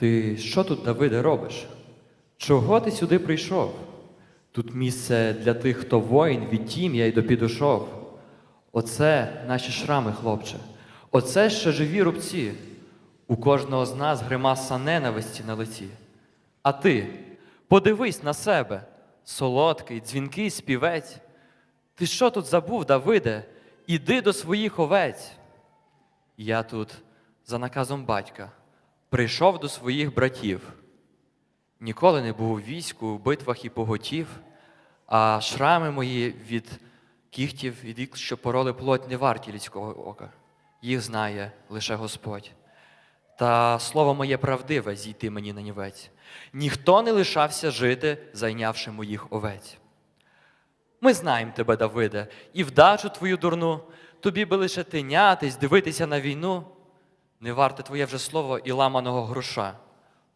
Ти що тут, Давиде, робиш? Чого ти сюди прийшов? Тут місце для тих, хто воїн від тім'я й допідошов. Оце наші шрами, хлопче. Оце ще живі рубці. У кожного з нас гримаса ненависті на лиці. А ти подивись на себе, солодкий, дзвінкий співець. Ти що тут забув, Давиде? Іди до своїх овець. Я тут, за наказом батька, прийшов до своїх братів. Ніколи не був у війську, в битвах і поготів, а шрами мої від кіхтів, від вік, що пороли плоть, не варті людського ока. Їх знає лише Господь. Та слово моє правдиве зійти мені на нівець. Ніхто не лишався жити, зайнявши моїх овець. Ми знаємо тебе, Давиде, і вдачу твою дурну, тобі би лише тинятись, дивитися на війну. Не варте твоє вже слово і ламаного гроша.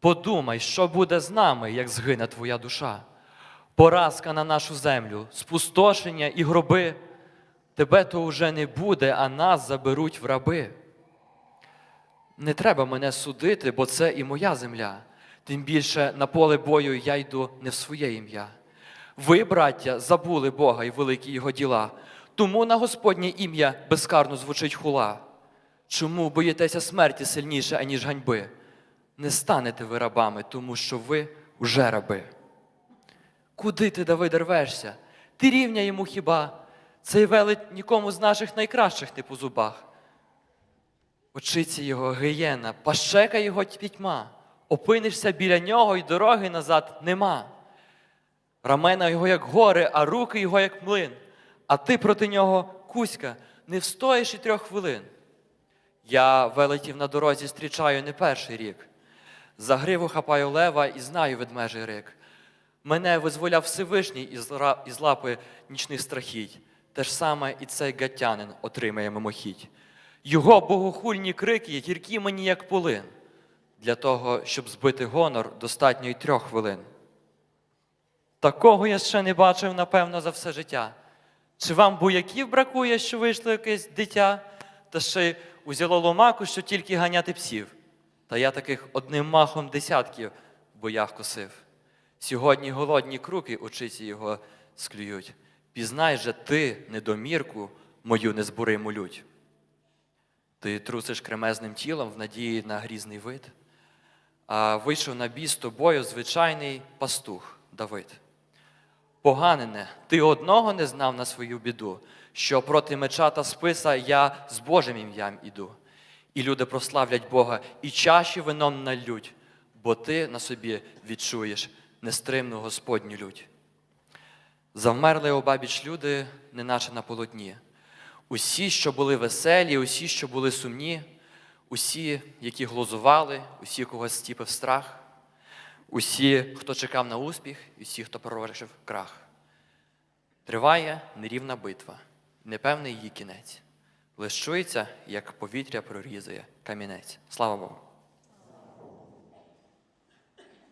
Подумай, що буде з нами, як згине твоя душа. Поразка на нашу землю, спустошення і гроби. Тебе то уже не буде, а нас заберуть в раби. Не треба мене судити, бо це і моя земля. Тим більше на поле бою я йду не в своє ім'я. Ви, браття, забули Бога і великі його діла, тому на Господнє ім'я безкарно звучить хула. Чому боїтеся смерті сильніше, аніж ганьби? Не станете ви рабами, тому що ви уже раби. Куди ти, Давиде, рвешся? Ти рівня йому хіба? Цей велить нікому з наших найкращих не по зубах. Очиці його гиєна, пащека його пітьма. Опинишся біля нього, і дороги назад нема. Рамена його, як гори, а руки його, як млин. А ти проти нього, Кузька, не встоїш і трьох хвилин. Я велетів на дорозі зустрічаю не перший рік. За гриву хапаю лева і знаю ведмежий рик. Мене визволяв Всевишній із, лапи нічних страхіть. Те ж саме і цей гатянин отримає мимохідь. Його богохульні крики гіркі мені, як полин. Для того, щоб збити гонор, достатньо й трьох хвилин. Такого я ще не бачив, напевно, за все життя. Чи вам бояків бракує, що вийшло якесь дитя, та ще узяло ломаку, що тільки ганяти псів? Та я таких одним махом десятків в боях косив. Сьогодні голодні круки очиці його склюють. Пізнай же ти, недомірку, мою незбориму лють. Ти трусиш кремезним тілом в надії на грізний вид, а вийшов на бій з тобою звичайний пастух Давид. Поганене, ти одного не знав на свою біду, що проти меча та списа я з Божим ім'ям іду. І люди прославлять Бога, і чаші вином нальють, бо ти на собі відчуєш нестримну Господню лють. Завмерли обабіч люди, неначе на полотні. Усі, що були веселі, усі, що були сумні, усі, які глузували, усі, кого стіпив страх, усі, хто чекав на успіх, і всі, хто пророчив крах. Триває нерівна битва, непевний її кінець. Лиш чується, як повітря прорізує камінець. Слава Богу!